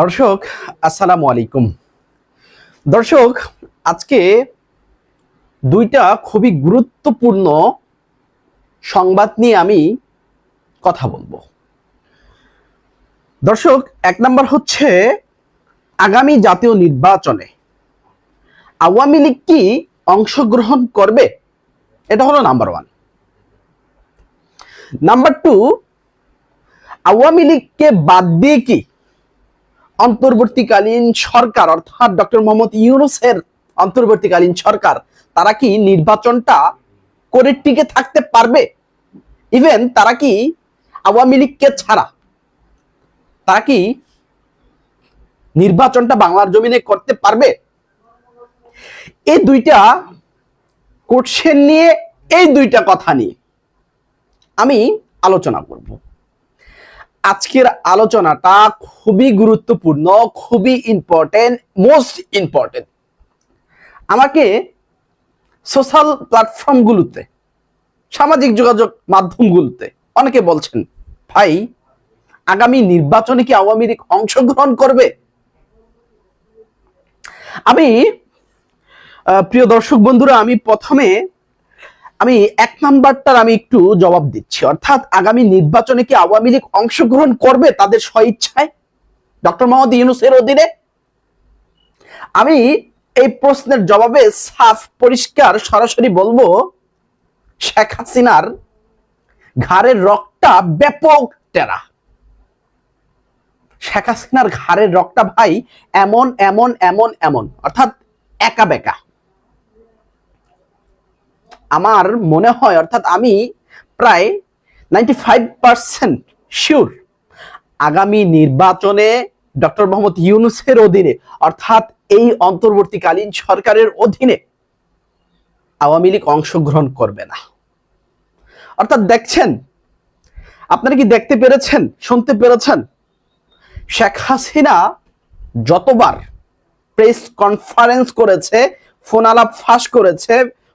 দর্শক, আসসালামু আলাইকুম। দর্শক, আজকে দুইটা খুবই গুরুত্বপূর্ণ সংবাদ নিয়ে আমি কথা বলব। দর্শক, এক নম্বর হচ্ছে, আগামী জাতীয় নির্বাচনে আওয়ামী লীগ কি অংশগ্রহণ করবে? এটা হলো number one. Number two, Awami লীগকে বাদ দিয়ে কি অন্তর্বর্তীকালীন সরকার, অর্থাৎ ডক্টর মোহাম্মদ ইউনুসের অন্তর্বর্তীকালীন সরকার, তারা কি নির্বাচনটা করে টিকে থাকতে পারবে? ইভেন তারা কি আওয়ামী লীগকে ছাড়া? তারা কি নির্বাচনটা বাংলার জমিনে করতে পারবে? এই দুইটা কোশ্চেন নিয়ে, এই দুইটা কথা নিয়ে আমি আলোচনা করব। আজকের আলোচনাটা খুবই গুরুত্বপূর্ণ, খুবই ইম্পর্টেন্ট মোস্ট ইম্পর্টেন্ট আমাকে সোশ্যাল প্ল্যাটফর্মগুলোতে সামাজিক যোগাযোগ মাধ্যমগুলোতে অনেকে বলছেন, ভাই, আগামী নির্বাচনে কি আওয়ামী লীগ অংশগ্রহণ করবে? আমি প্রিয় দর্শক বন্ধুরা, আমি প্রথমে আমি এক নাম্বারটার আমি একটু জবাব দিচ্ছি। অর্থাৎ আগামী নির্বাচনে কি আওয়ামী লীগ অংশগ্রহণ করবে তাদের স্বইচ্ছায়? ডক্টর মোহাম্মদ ইউনুসের অধীনে? আমি এই প্রশ্নের জবাবে সাফ পরিষ্কার সরাসরি বলব, শেখ হাসিনার ঘাড়ের রকটা ব্যাপক টেরা। শেখ হাসিনার ঘাড়ের রকটা ভাই এমন এমন এমন এমন। অর্থাৎ একা বেকা। আমার মনে হয়, অর্থাৎ আমি প্রায় নাইনটি ফাইভ পার্সেন্ট শিওর আগামী নির্বাচনে ডক্টর মোহাম্মদ ইউনুসের অধীনে, অর্থাৎ এই অন্তর্বর্তীকালীন সরকারের অধীনে আওয়ামী লীগ অংশগ্রহণ করবে না। অর্থাৎ দেখছেন, আপনারা কি দেখতে পেরেছেন, শুনতে পেরেছেন? শেখ হাসিনা যতবার প্রেস কনফারেন্স করেছে, ফোন আলাপ ফাঁস করেছে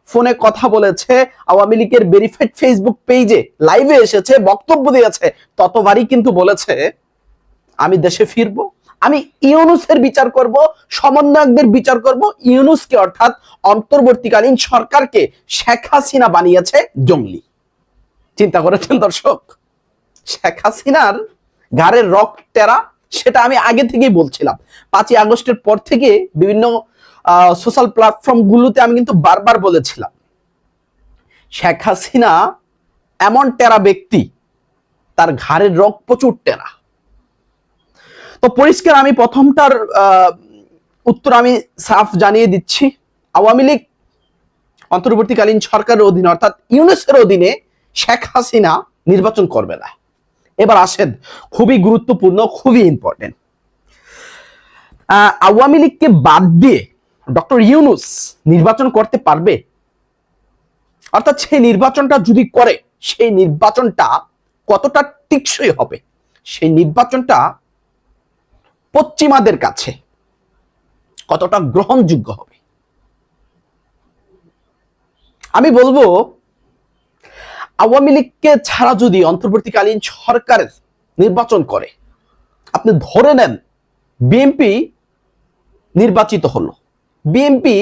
ফোনে কথা বলেছে, আওয়ামী লীগের ভেরিফাইড ফেসবুক পেজে লাইভে এসেছে, বক্তব্য দিয়েছে, ততবারই কিন্তু বলেছে, আমি দেশে ফিরব, আমি ইউনুসের বিচার করব, সমন্বয়কদের বিচার করব, ইউনুসকে অর্থাৎ অন্তর্বর্তীকালীন সরকারকে শেখ হাসিনা বানিয়েছে জঙ্গলি। চিন্তা করেছেন দর্শক? শেখ হাসিনার ঘাড়ের রক টেরা, সেটা আমি আগে থেকেই বলছিলাম। পাঁচই আগস্টের পর থেকে বিভিন্ন সোশ্যাল প্ল্যাটফর্ম গুলোতে আমি কিন্তু বারবার বলেছিলাম, শেখ হাসিনা এমন টেরা ব্যক্তি, তার ঘাড়ের রক প্রচুর টেরা। তো পরিষ্কার আমি প্রথমটার উত্তর আমি সাফ জানিয়ে দিচ্ছি। আওয়ামী লীগ অন্তর্বর্তীকালীন সরকারের অধীনে, অর্থাৎ ইউনেসের অধীনে শেখ হাসিনা নির্বাচন করবে না। এবার আসেন, খুবই গুরুত্বপূর্ণ, খুবই ইম্পর্টেন্ট আওয়ামী লীগকে বাদ দিয়ে ডক্টর ইউনুস নির্বাচন করতে পারবে? অর্থাৎ সেই নির্বাচনটা যদি করে, সেই নির্বাচনটা কতটা টিকসই হবে? সেই নির্বাচনটা পশ্চিমাদের কাছে কতটা গ্রহণযোগ্য হবে? আমি বলব, আওয়ামী লীগকে ছাড়া যদি অন্তর্বর্তীকালীন সরকারের নির্বাচন করে, আপনি ধরে নেন, বিএনপি নির্বাচিত হলো। বিএনপি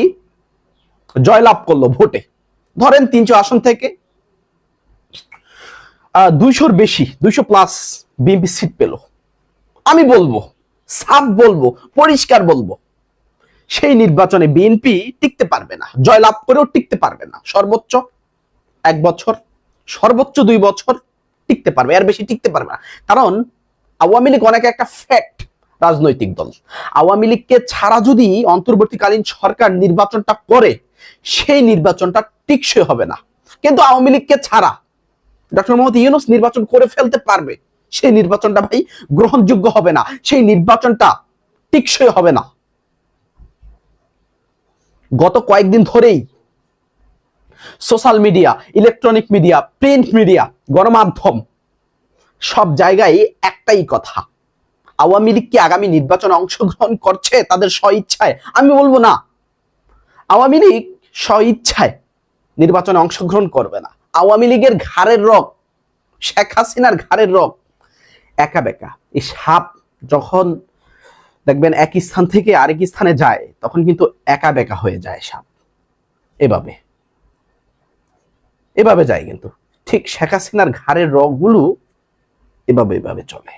জয়লাভ করল ভোটে। ধরেন তিনশো আসন থেকে দুইশোর বেশি, দুইশো প্লাস বিএনপি সিট পেল। আমি বলব, সাফ বলব, পরিষ্কার বলব, সেই নির্বাচনে বিএনপি টিকতে পারবে না, জয়লাভ করেও টিকতে পারবে না। সর্বোচ্চ এক বছর, সর্বোচ্চ দুই বছর টিকতে পারবে, এর বেশি টিকতে পারবে না। কারণ আওয়ামী লীগ অনেক একটা ফ্যাক্ট রাজনৈতিক দল। আওয়ামী লীগকে ছাড়া যদি অন্তর্বর্তীকালীন সরকার নির্বাচনটা করে, সেই নির্বাচনটা টিকসই হবে না। কিন্তু আওয়ামী লীগকে ছাড়া ডক্টর মোহাম্মদ ইউনুস নির্বাচন করে ফেলতে পারবে, সেই নির্বাচনটা ভাই গ্রহণযোগ্য হবে না। সেই নির্বাচনটা টিকসই হবে না। গত কয়েকদিন ধরেই social media, electronic media, print media, গণমাধ্যম, সব জায়গায় একটাই কথা। আওয়ামী লীগ কি আগামী নির্বাচনে অংশগ্রহণ করছে? তাদের স্বইচ্ছায়। আমি বলব না। আওয়ামী লীগ স্বইচ্ছায় নির্বাচনে অংশগ্রহণ করবে না। আওয়ামী লীগের ঘাড়ের রক শেখ হাসিনার ঘাড়ের রক একা বেকা। এই সাপ যখন দেখবেন এক স্থান থেকে আরেক স্থানে যায়, তখন কিন্তু একা বেকা হয়ে যায় সাপ। এভাবে। এভাবে যায় কিন্তু। ঠিক শেখ হাসিনার ঘাড়ের রগগুলো এভাবে এভাবে চলে।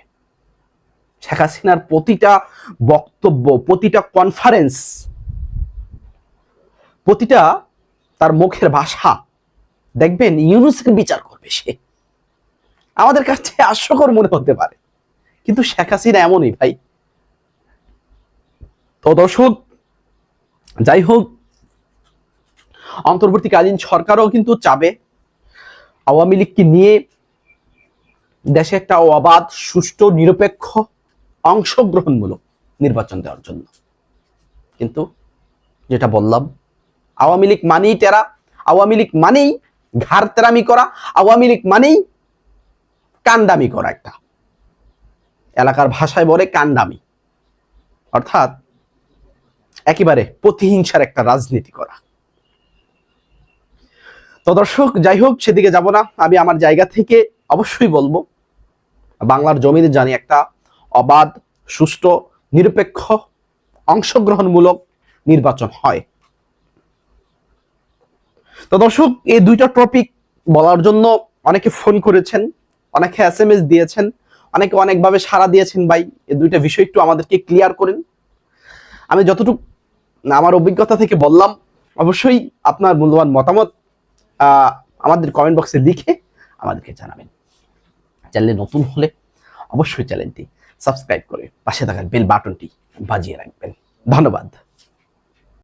শেখ হাসিনার প্রতিটা বক্তব্য, প্রতিটা কনফারেন্স প্রতিটা তার মুখের ভাষা, দেখবেন ইউনুসের বিচার করবে সে। আমাদের কাছে হাস্যকর মনে হতে পারে। কিন্তু শেখ হাসিনা এমনই ভাই। তো দর্শক, যাই হোক, অন্তর্বর্তীকালীন সরকারও কিন্তু চাবে। আওয়ামী লীগকে নিয়ে দেশে একটা অবাধ, সুষ্ঠু, নিরপেক্ষ অংশগ্রহণমূলক নির্বাচন দেওয়ার জন্য। কিন্তু যেটা বললাম, আওয়ামী লীগ মানেই টেরা, আওয়ামী লীগ মানেই ঘাড় তেরামি করা, আওয়ামী লীগ মানেই কান্দামি করা একটা। এলাকার ভাষায় বলে কান্ডামি অর্থাৎ একেবারে প্রতিহিংসার একটা রাজনীতি করা। তো দর্শক, যাই হোক, সেদিকে যাব না। আমি আমার জায়গা থেকে অবশ্যই বলব, বাংলার জমিতে জানি একটা অবাধ, সুষ্ঠু, নিরপেক্ষ, অংশগ্রহণমূলক নির্বাচন হয়। তো দর্শক, এই দুইটা টপিক বলার জন্য অনেকে ফোন করেছেন, অনেকে এস এম এস দিয়েছেন, অনেকে অনেকভাবে সাড়া দিয়েছেন ভাই। এই দুইটা বিষয় একটু আমাদেরকে ক্লিয়ার করেন। আমি যতটুকু আমার অভিজ্ঞতা থেকে বললাম, অবশ্যই আপনার মূল্যবান মতামত আমাদের কমেন্ট বক্সে লিখে আমাদেরকে জানাবেন। চ্যানেলে নতুন হলে অবশ্যই চ্যানেলটি সাবস্ক্রাইব করে পাশে থাকার বেল বাটনটি বাজিয়ে রাখবেন। ধন্যবাদ।